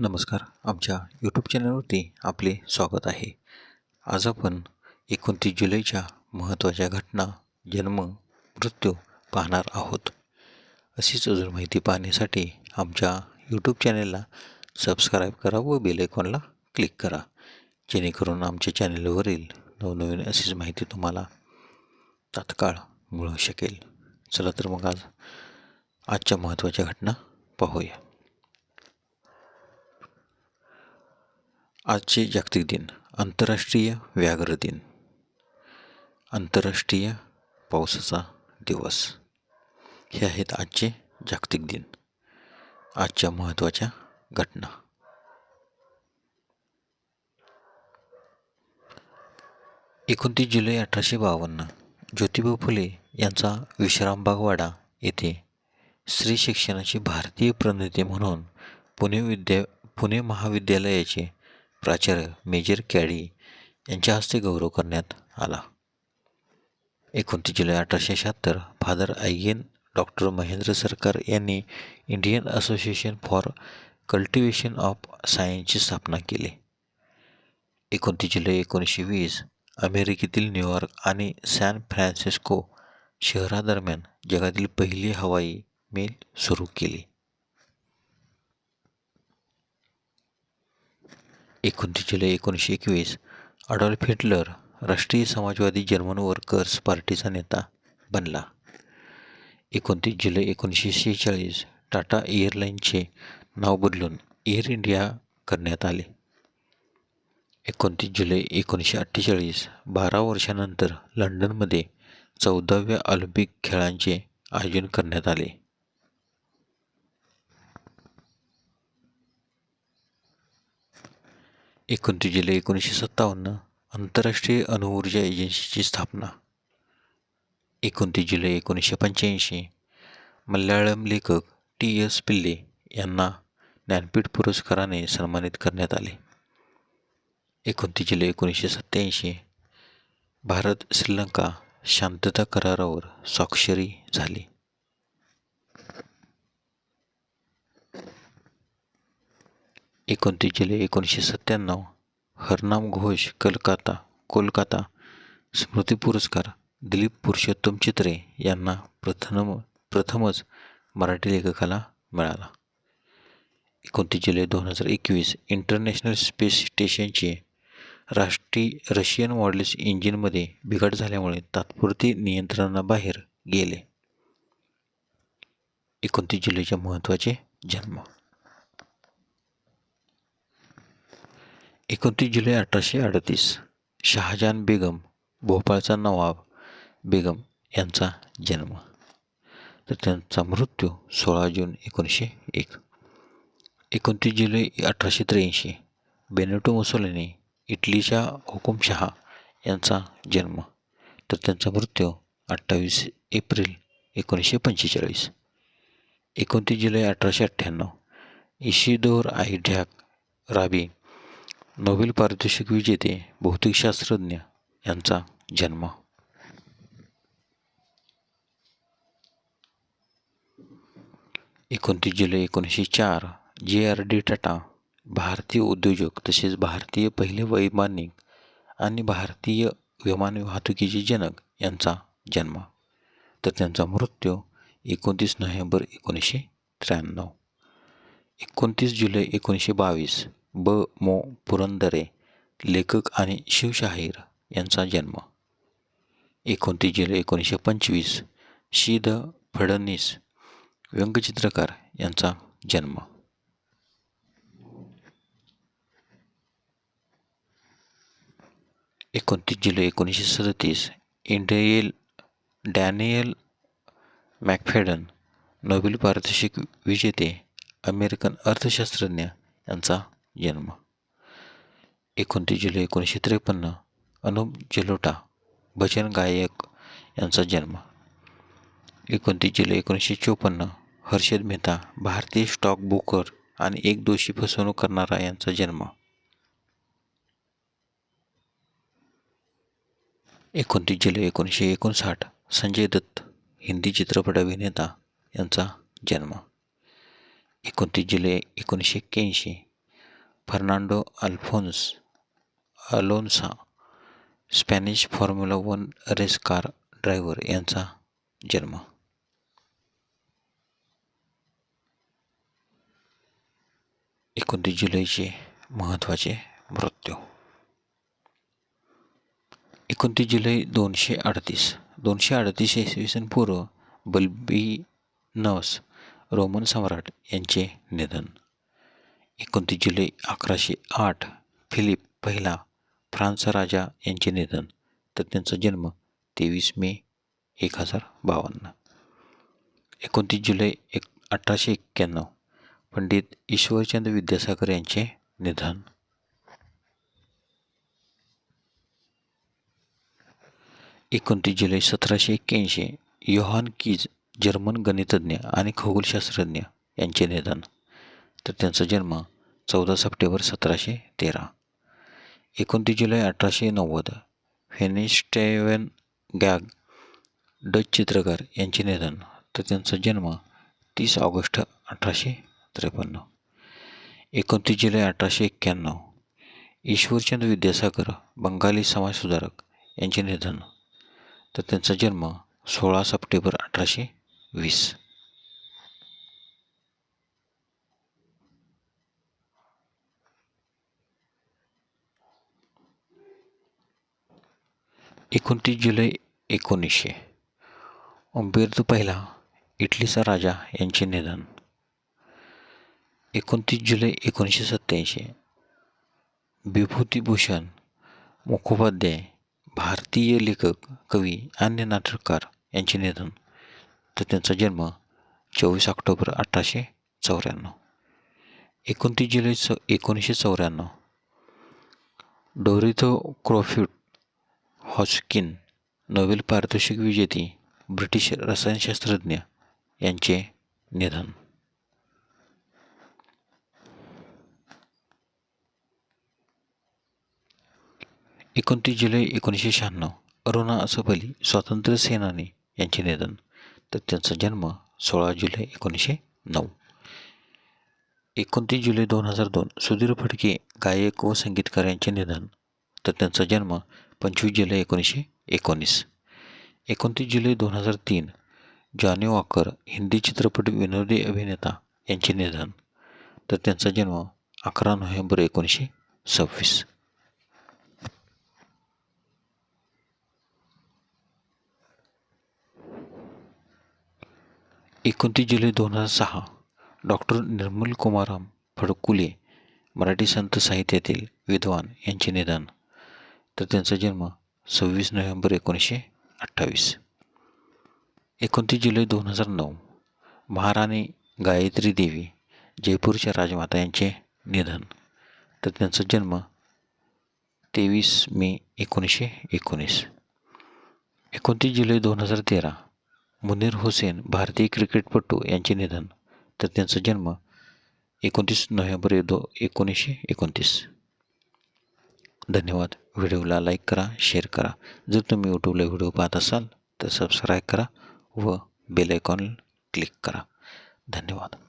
नमस्कार. आमच्या यूट्यूब चॅनलवरती आपले स्वागत आहे. आज आपण एकोणतीस जुलैच्या महत्त्वाच्या घटना जन्म मृत्यू पाहणार आहोत. अशीच अजून माहिती पाहण्यासाठी आमच्या यूट्यूब चॅनलला सबस्क्राईब करा व बेलायकॉनला क्लिक करा. जेणेकरून आमच्या चॅनलवरील नवनवीन अशीच माहिती तुम्हाला तात्काळ मिळू शकेल. चला तर मग आज आजच्या महत्त्वाच्या घटना पाहूया. आजचे जागतिक दिन आंतरराष्ट्रीय व्याघ्र दिन. आंतरराष्ट्रीय पावसाचा दिवस. हे आहेत आजचे जागतिक दिन. आजच्या महत्त्वाच्या घटना. एकोणतीस जुलै अठराशे बावन्न ज्योतिबा फुले यांचा विश्रामबागवाडा येथे स्त्री शिक्षणाची भारतीय प्रणेते म्हणून पुणे विद्या पुणे महाविद्यालयाचे प्राचार्य मेजर कॅडी यांच्या हस्ते गौरव करण्यात आला. एकोणतीस जुलै अठराशे शहात्तर father eigen doctor Mahendra Sarkar यांनी Indian association for cultivation of सायन्सची स्थापना केली. एकोणतीस जुलै एकोणीसशे वीस अमेरिकेतील न्यूयॉर्क आणि सॅन फ्रान्सिस्को शहरादरम्यान जगातील पहिली हवाई मेल सुरू केली. एकोणतीस जुलै एकोणीसशे एकवीस अडॉल्फ हिटलर राष्ट्रीय समाजवादी जर्मन वर्कर्स पार्टीचा नेता बनला. एकोणतीस जुलै एकोणीसशे शेहेचाळीस टाटा एअरलाईनचे नाव बदलून एअर इंडिया करण्यात आले. एकोणतीस जुलै एकोणीसशे अठ्ठेचाळीस बारा वर्षानंतर लंडनमध्ये चौदाव्या ऑलिम्पिक खेळांचे आयोजन करण्यात आले. एकोणतीस जुलै एकोणीसशे सत्तावन्न आंतरराष्ट्रीय अणुऊर्जा एजन्सीची स्थापना. एकोणतीस जुलै एकोणीसशे पंच्याऐंशी मल्याळम लेखक टी एस पिल्ले यांना ज्ञानपीठ पुरस्काराने सन्मानित करण्यात आले. एकोणतीस जुलै एकोणीसशे सत्त्याऐंशी भारत श्रीलंका शांतता करारावर स्वाक्षरी झाली. एकोणतीस जुलै एकोणीसशे सत्त्याण्णव हरनाम घोष कलकाता कोलकाता स्मृती पुरस्कार दिलीप पुरुषोत्तम चित्रे यांना प्रथम प्रथमच मराठी लेखकाला मिळाला. एकोणतीस जुलै दोन हजार एकवीस इंटरनॅशनल स्पेस स्टेशनचे राष्ट्रीय रशियन मॉडेल्स इंजिनमध्ये बिघाड झाल्यामुळे तात्पुरती नियंत्रणाबाहेर गेले. एकोणतीस जुलैचे महत्त्वाचे जन्म एकोणतीस जुलै अठराशे अडतीस शहाजहान बेगम भोपाळचा नवाब बेगम यांचा जन्म. तर त्यांचा मृत्यू सोळा जून एकोणीसशे एक. एकोणतीस जुलै अठराशे त्र्याऐंशी बेनेटो मुसोलिनी इटलीच्या हुकुमशहा यांचा जन्म. तर त्यांचा मृत्यू अठ्ठावीस एप्रिल एकोणीसशे पंचेचाळीस. एकोणतीस जुलै अठराशे अठ्ठ्याण्णव इशिदोर आयढॅक राबी नोबेल पारितोषिक विजेते भौतिकशास्त्रज्ञ यांचा जन्म. एकोणतीस जुलै एकोणीसशे चार जे आर डी टाटा भारतीय उद्योजक तसेच भारतीय पहिले वैमानिक आणि भारतीय विमान वाहतुकीचे जनक यांचा जन्म. तर त्यांचा मृत्यू एकोणतीस नोव्हेंबर एकोणीसशे त्र्याण्णव. एकोणतीस जुलै एकोणीसशे बावीस ब. मो. पुरंदरे लेखक आणि शिवशाहीर यांचा जन्म. एकोणतीस जुलै एकोणीसशे पंचवीस शी. द. फडणीस व्यंगचित्रकार यांचा जन्म. एकोणतीस जुलै एकोणीसशे सदतीस इंडियल डॅनियल मॅकफेडन नोबेल पारितोषिक विजेते अमेरिकन अर्थशास्त्रज्ञ यांचा जन्म एकोणतीस जुलै एकोणीसशे त्रेपन्न अनुप जलोटा भजन गायक यांचा जन्म. एकोणतीस जुलै एकोणीसशे चोपन्न हर्षद मेहता भारतीय स्टॉक ब्रोकर आणि एक दोषी फसवणूक करणारा यांचा जन्म. एकोणतीस जुलै एकोणीसशे एकोणसाठ संजय दत्त हिंदी चित्रपट अभिनेता यांचा जन्म. एकोणतीस जुलै एकोणीसशे एक्क्याऐंशी Fernando Alfonso Alonso Spanish formula one race car driver यांचा जन्म. एकोणतीस जुलैचे महत्त्वाचे मृत्यू. एकोणतीस जुलै दोनशे अडतीस. दोनशे अडतीस इसवी सन पूर्व नवस रोमन सम्राट यांचे निधन. एकोणतीस जुलै अकराशे आठ फिलिप पहिला फ्रान्सचा राजा यांचे निधन. तर त्यांचा जन्म तेवीस मे एक हजार बावन्न. एकोणतीस जुलै एक अठराशे एक्क्याण्णव पंडित ईश्वरचंद विद्यासागर यांचे निधन. एकोणतीस जुलै सतराशे एक्क्याऐंशी योहान कीज जर्मन गणितज्ञ आणि खगोलशास्त्रज्ञ यांचे निधन. तर त्यांचा जन्म चौदा सप्टेंबर सतराशे तेरा. एकोणतीस जुलै अठराशे नव्वद फेनिस्टेवन गॅग डच चित्रकार यांचे निधन तर त्यांचा जन्म तीस ऑगस्ट अठराशे त्रेपन्न. एकोणतीस जुलै अठराशे एक्क्याण्णव ईश्वरचंद विद्यासागर बंगाली समाजसुधारक यांचे निधन तर त्यांचा जन्म सोळा सप्टेंबर अठराशे वीस. एकोणतीस जुलै एकोणीसशे. उंबेर्तो पहिला इटलीचा राजा यांचे निधन. एकोणतीस जुलै एकोणीसशे सत्त्याऐंशी. विभूतिभूषण मुखोपाध्याय भारतीय लेखक कवी आणि नाटककार यांचे निधन. तर त्यांचा जन्म चोवीस ऑक्टोबर अठराशे चौऱ्याण्णव. एकोणतीस जुलै च एकोणीसशे चौऱ्याण्णव. डोरिथो क्रॉफ्यूट हॉस्किन नोबेल पारितोषिक विजेती ब्रिटिश रसायनशास्त्रज्ञ यांचे निधन. एकोणतीस जुलै एकोणीसशे शहाण्णव अरुणा असफली स्वातंत्र्य सेनानी यांचे निधन तर त्यांचा जन्म सोळा जुलै एकोणीसशे नऊ. एकोणतीस जुलै दोन हजार दोन सुधीर फडके गायक व संगीतकार यांचे निधन तर त्यांचा जन्म पंचवीस जुलै एकोणीसशे एकोणीस. एकोणतीस जुलै दोन हजार तीन जॉनी वॉकर हिंदी चित्रपट विनोदी अभिनेता यांचे निधन. तर त्यांचा जन्म अकरा नोव्हेंबर एकोणीसशे सव्वीस. एकोणतीस जुलै दोन हजार सहा डॉक्टर निर्मल कुमाराम फडकुले मराठी संत साहित्यातील विद्वान यांचे निधन. तर त्यांचा जन्म सव्वीस नोव्हेंबर एकोणीसशे अठ्ठावीस. एकोणतीस जुलै दोन हजार नऊ महाराणी गायत्री देवी जयपूरच्या राजमाता यांचे निधन. तर त्यांचा जन्म तेवीस मे एकोणीसशे एकोणीस. एकोणतीस जुलै दोन हजार तेरा मुनीर हुसेन भारतीय क्रिकेटपटू यांचे निधन. तर त्यांचा जन्म एकोणतीस नोव्हेंबर दो एकोणीसशे एकोणतीस. धन्यवाद. व्हिडिओला लाईक करा शेअर करा. जर तुम्ही यूट्यूबला व्हिडिओ पाहत असाल तर सबस्क्राईब करा व बेल आयकॉन क्लिक करा. धन्यवाद.